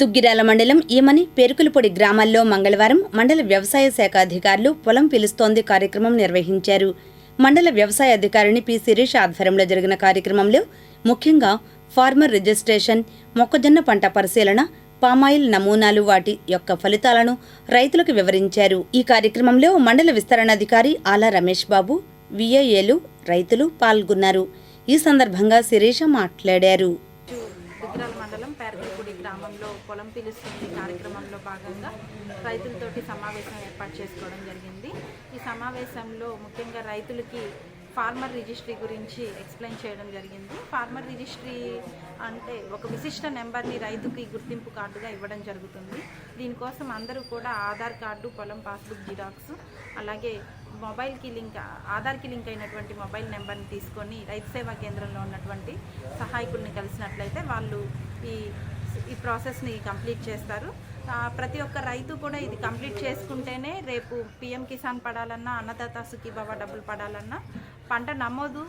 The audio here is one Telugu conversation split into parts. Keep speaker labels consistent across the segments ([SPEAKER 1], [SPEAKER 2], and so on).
[SPEAKER 1] దుగ్గిరాల మండలం ఈమని పేరుకులపొడి గ్రామాల్లో మంగళవారం మండల వ్యవసాయ శాఖ అధికారులు పొలం పిలుస్తోంది కార్యక్రమం నిర్వహించారు. మండల వ్యవసాయ అధికారిని పి. శిరీష్ ఆధ్వర్యంలో జరిగిన కార్యక్రమంలో ముఖ్యంగా ఫార్మర్ రిజిస్ట్రేషన్ మొక్కజొన్న పంట పరిశీలన పామాయిల్ నమూనాలు వాటి యొక్క ఫలితాలను రైతులకు వివరించారు. ఈ కార్యక్రమంలో మండల విస్తరణాధికారి ఆలా రమేష్ బాబు విఏఏలు రైతులు పాల్గొన్నారు. ఈ సందర్భంగా శిరీష మాట్లాడారు.
[SPEAKER 2] మండలం పేరకలపూడి గ్రామంలో పొలం పిలుస్తుంది కార్యక్రమంలో భాగంగా రైతులతోటి సమావేశం ఏర్పాటు చేసుకోవడం జరిగింది. ఈ సమావేశంలో ముఖ్యంగా రైతులకి ఫార్మర్ రిజిస్ట్రీ గురించి ఎక్స్ప్లెయిన్ చేయడం జరిగింది. ఫార్మర్ రిజిస్ట్రీ అంటే ఒక విశిష్ట నెంబర్ని రైతుకి గుర్తింపు కార్డుగా ఇవ్వడం జరుగుతుంది. దీనికోసం అందరూ కూడా ఆధార్ కార్డు పొలం పాస్బుక్ జిరాక్స్ అలాగే మొబైల్కి లింక్ ఆధార్కి లింక్ అయినటువంటి మొబైల్ నెంబర్ని తీసుకొని రైతు సేవా కేంద్రంలో ఉన్నటువంటి సహాయకుల్ని కలిసినట్లయితే వాళ్ళు ఈ ఈ ప్రాసెస్ని కంప్లీట్ చేస్తారు. ప్రతి ఒక్క రైతు కూడా ఇది కంప్లీట్ చేసుకుంటేనే రేపు పిఎం కిసాన్ పడాలన్నా అన్నదాత సుఖీభవ డబ్బులు పడాలన్నా పంట నమోదు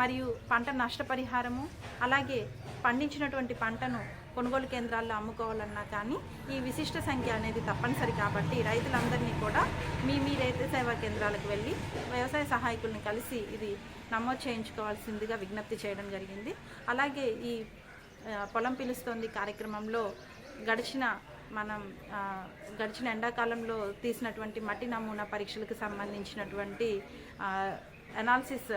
[SPEAKER 2] మరియు పంట నష్టపరిహారము అలాగే పండించినటువంటి పంటను కొనుగోలు కేంద్రాల్లో అమ్ముకోవాలన్నా కానీ ఈ విశిష్ట సంఖ్య అనేది తప్పనిసరి కాబట్టి రైతులందరినీ కూడా మీ మీ రైతు సేవా కేంద్రాలకు వెళ్ళి వ్యవసాయ సహాయకుల్ని కలిసి ఇది నమోదు చేయించుకోవాల్సిందిగా విజ్ఞప్తి చేయడం జరిగింది. అలాగే ఈ పొలం పిలుస్తోంది కార్యక్రమంలో. గడిచిన మనం గడిచిన ఎండాకాలంలో తీసినటువంటి మట్టి నమూనా పరీక్షలకు సంబంధించినటువంటి అనాలిసిస్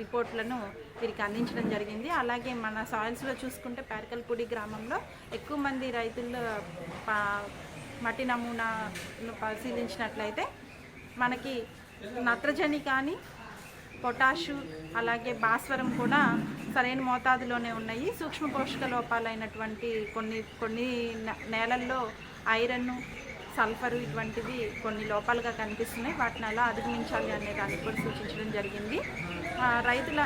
[SPEAKER 2] రిపోర్ట్లను వీరికి అందించడం జరిగింది. అలాగే మన సాయిల్స్లో చూసుకుంటే పేరకల్పూడి గ్రామంలో ఎక్కువ మంది రైతులు మట్టి నమూనాను పరిశీలించినట్లయితే మనకి నత్రజని కానీ పొటాషు అలాగే భాస్వరం కూడా సరైన మోతాదులోనే ఉన్నాయి. సూక్ష్మ పోషక లోపాలైనటువంటి కొన్ని కొన్ని నేలల్లో ఐరన్ సల్ఫర్ ఇటువంటివి కొన్ని లోపాలుగా కనిపిస్తున్నాయి. వాటిని ఎలా అధిగమించాలి అనే దానికి కూడా సూచించడం జరిగింది. రైతుల